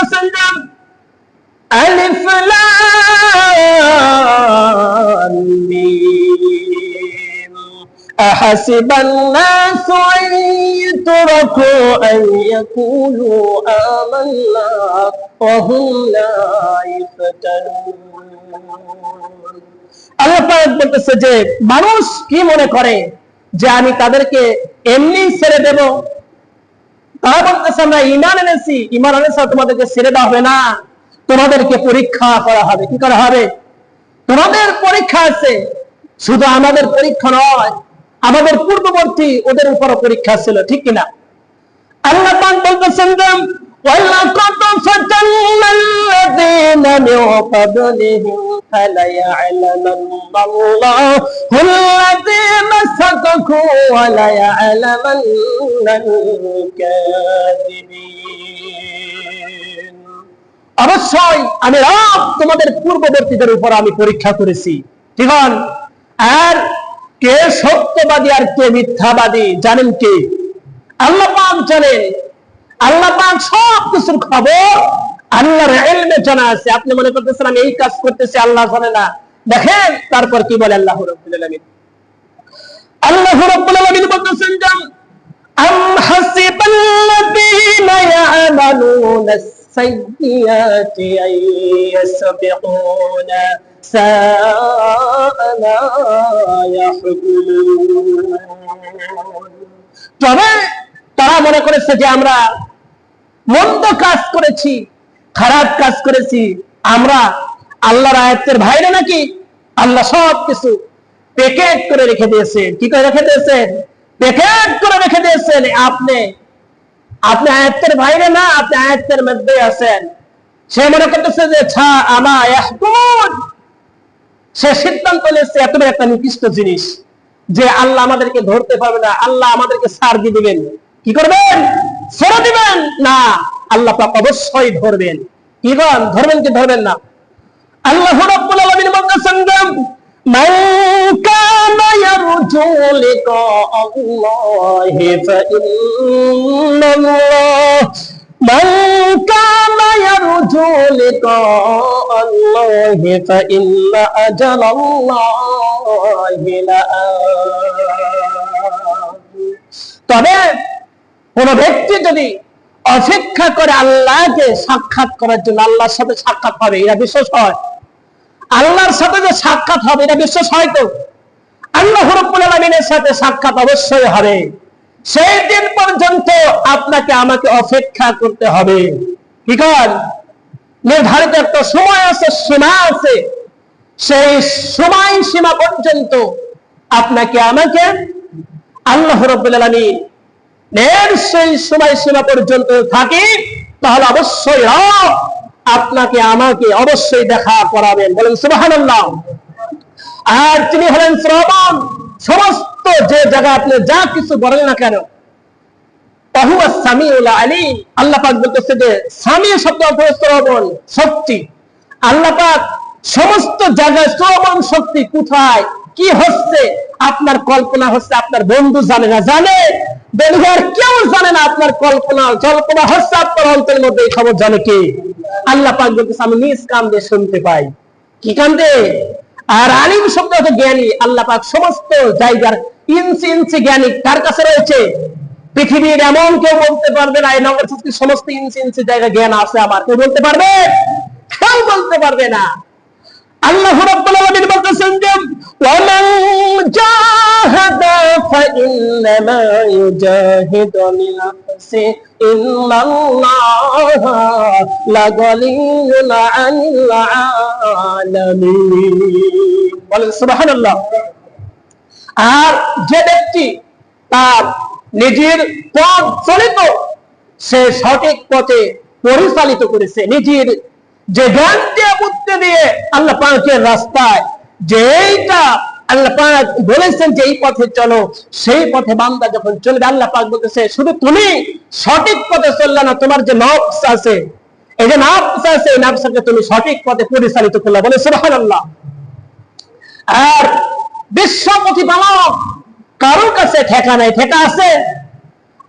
বলতেছেন যে আলিফ লাম মিম أحسب الناس أن يتركوا أن يقولوا آمنا وهم لا يفتنون আল্লাহ পাক বলতেছে যে মানুষ কি মনে করে যে আমি তাদেরকে এমনি ছেড়ে দেব তারা বলতেছে আমরা ইমান এনেছি ইমান এনেছি তোমাদেরকে ছেড়ে দেওয়া হবে না তোমাদেরকে পরীক্ষা করা হবে কি করা হবে তোমাদের পরীক্ষা আছে শুধু আমাদের পরীক্ষা নয় আমাদের পূর্ববর্তী ওদের উপর পরীক্ষা ছিল ঠিক কিনা আল্লাহ পাক বলতেছেন যে وَلَقَدْ فَتَنَّا الَّذِينَ مِن قَبْلِهِمْ فَلَيَعْلَمَنَّ اللَّهُ الَّذِينَ صَدَقُوا وَلَيَعْلَمَنَّ الْكَاذِبِينَ অবশ্যই আমি রব তোমাদের পূর্ববর্তীদের উপর আমি পরীক্ষা করেছি ঠিক আছে? আর কে সত্যবাদী আর কে মিথ্যাবাদী জানেন কে আল্লাহ পাক জানেন আল্লাহ পাক সব কিছুর খবর আল্লাহর ইলমে জানা আছে আপনি মনে করতেছেন আমি এই কাজ করতেছি আল্লাহ জানে না দেখেন তারপর কি বলে আল্লাহ রাব্বুল আলামিন তবে তারা মনে করেছে যে, আমরা মন্দ কাজ করেছি, খারাপ কাজ করেছি, আমরা আল্লাহর আয়ত্তের বাইরে নাকি আল্লাহ সব কিছু প্যাকেট করে রেখে দিয়েছেন। কি করে রেখে দিয়েছেন? প্যাকেট করে রেখে দিয়েছেন। আপনি আপনি আয়াতের বাইরে না, আপনি আয়াতের মধ্যে আছেন। সে মনে করতেছে যে, ছা, আমা সে সিদ্ধান্ত নিয়েছে, এত বড় একটা নিকৃষ্ট জিনিস যে আল্লাহ আমাদেরকে ধরতে পারবে না। আল্লাহ আমাদেরকে সার দিয়ে দিবেন। কি করবেন? ছেড়ে দিবেন? না, আল্লাহ পাক অবশ্যই ধরবেন। কি ধরবেন? কি ধরবেন না? আল্লাহ রাব্বুল আলামিন বলতেছেন যে মান কানা ইয়ারজু লিকা আল্লাহ ফাইন্নাল্লাহ من كان يرجو لقاء الله فإن أجل الله لآت তবে কোন ব্যক্তি যদি অপেক্ষা করে আল্লাহকে সাক্ষাৎ করার জন্য আল্লাহর সাথে সাক্ষাৎ হবে এটা বিশ্বাস হয় আল্লাহর সাথে যে সাক্ষাৎ হবে, এটা বিশ্বাস হয় তো আল্লাহ রব্বুল আলমিনের সাথে সাক্ষাৎ অবশ্যই হবে। সেই দিন পর্যন্ত আপনাকে আমাকে অপেক্ষা করতে হবে। কি কর? নির্ধারিত একটা সময় আছে, সীমা আছে। সেই সময় সীমা পর্যন্ত আপনাকে আমাকে আল্লাহ রব্বুল আলামিন সেই সময় সীমা পর্যন্ত থাকি, তাহলে অবশ্যই আপনাকে আমাকে অবশ্যই দেখা করাবেন। বলেন, সুবহানাল্লাহ। আর তিনি হলেন শ্রবণ। সমস্ত যে জায়গা আপনি যা কিছু বলেন না কেন আপনার কল্পনা হচ্ছে, আপনার বন্ধু জানে না। জানে? না আপনার কল্পনা কল্পনা হচ্ছে আপনার অন্তরের মধ্যে এই খবর জানে কে? আল্লাহ পাক বলতেছে, আমি নিজ কান দিয়ে শুনতে পাই। কি কান দিয়ে? আর আলিম শব্দ হচ্ছে জ্ঞানী। আল্লাহ পাক সমস্ত জায়গার ইঞ্চি ইঞ্চি জ্ঞানী কার কাছে রয়েছে? পৃথিবীর এমন কেউ বলতে পারবে না, এই নগর সৃষ্টির সমস্ত ইঞ্চি ইঞ্চি জায়গা জ্ঞান আছে আমার। কেউ বলতে পারবে? কেউ বলতে পারবে না। আল্লাহ রাব্বুল আলামিন বলতেছেন যে ওয়ামান ইউজাহিদু লিনাফসি ইন্নাল্লাহ লাগানিয়ুন আনিল আলামিন বলেন, সুবহানাল্লাহ। আর যে ব্যক্তি তার নিজের পথ চলিত, সে সঠিক পথে পরিচালিত করেছে। নিজের যে জ্ঞান দিয়ে বুদ্ধি দিয়ে আল্লাহ রাস্তায় যেইটা আল্লাহ বলেছেন যে এই পথে চলো, সেই পথে বান্দা যখন চলবে, আল্লাহ পাক বলতেছে, শুধু তুমি সঠিক পথে চললে না, তোমার যে নফস আছে, এই যে নফস আছে, এই নফসকে তুমি সঠিক পথে পরিচালিত করলে। বলে, সুবহানাল্লাহ। আর বিশ্ব প্রতিপালক কারোর কাছে ঠেকা নাই, ঠেকা আছে?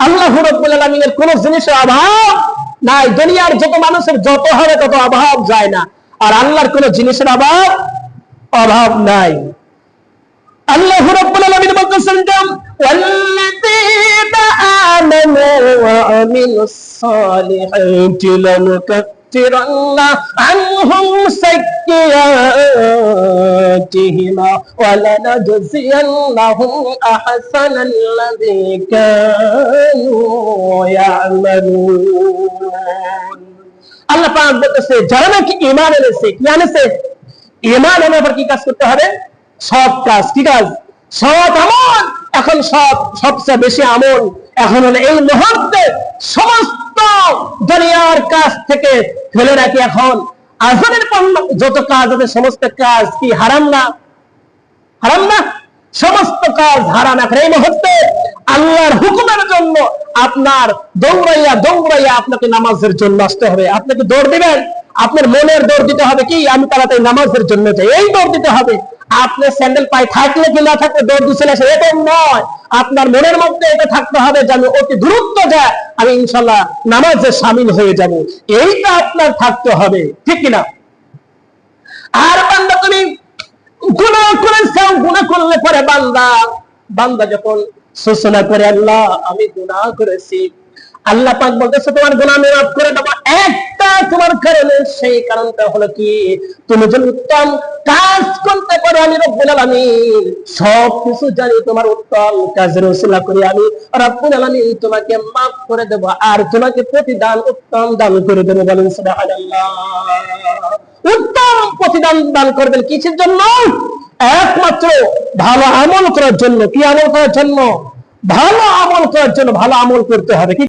আল্লাহ রব্বুল আলমিনের কোন জিনিসের অভাব নাই, দুনিয়ার যত মানুষের যত হবে তত অভাব যায় না, আর আল্লাহর কোন জিনিসের অভাব অভাব নাই। আল্লাহ রাব্বুল আলামিন বলতেছেন ওয়াল্লাযীনা আমানু ওয়া আমিলুস সালিহাতি লানুকাফিরান্না আনহুম সাইয়্যাতিহিম ওয়া লানাজজিয়ান্নাহুম আহসানাল্লাযী কানু ইয়ামালুন. আল্লাহ পাক বলতেছে, যারা নাকি ঈমান এনেছে, কি আনেছে ঈমান আনার পর কি কাজ করতে হবে? সৎ কাজ, কি কাজ? সৎ আমল এখন সৎ সবচেয়ে বেশি আমল এখন হলো এই মুহূর্তে সমস্ত দুনিয়ার কাজ থেকে ফেলে রাখি এখন। আজমের যত কাজ আছে, সমস্ত কাজ কি হারাম না? হারাম না? সমস্ত কাজ হারাম। এখন এই মুহূর্তে আল্লাহর হুকুমের জন্য আপনার দৌড়াইয়া দৌড়াইয়া আপনাকে নামাজের জন্য আসতে হবে। আপনাকে দৌড় দিবেন। আপনার মনের দৌড় দিতে হবে কি? আমি তাড়াতাড়ি নামাজের জন্য যাই। এই দৌড় দিতে হবে। আপনি স্যান্ডেল পায়ে থাকলে কি না থাকলে দৌড় দিচ্ছেন এরকম নয়। আপনার মনের মধ্যে এটা থাকতে হবে যে আমি অতি দূরত্ব যায় আমি ইনশাল্লাহ নামাজে সামিল হয়ে যাব। এইটা আপনার থাকতে হবে। ঠিক কিনা? আর বান্দা তুমি গুনাহ করেছ গুনাহ করলে পরে বান্দা বান্দা যখন সূচনা করে, আল্লাহ, আমি গুনাহ করেছি। আল্লাহ পাক বলতেছে, তোমার আমি মাফ করে দেবো। একটা তোমার কারণে, সেই কারণটা হলো কি? তুমি যদি উত্তম কাজ করতে পারো, আমি রব্বুল আলামিন সব কিছু জানি, তোমার উত্তম কাজের ওসিলা করি আমি। রব্বুল আলামিন তোমাকে মাফ করে দেব, আর তোমাকে প্রতিদান উত্তম দান করে দেবো বলেন সুবহানাল্লাহ। উত্তম প্রতিদান দান করবেন কিসের জন্য? একমাত্র ভালো আমল করার জন্য। কি আমল করার জন্য? ভালো আমল করার জন্য ভালো আমল করতে হবে। কি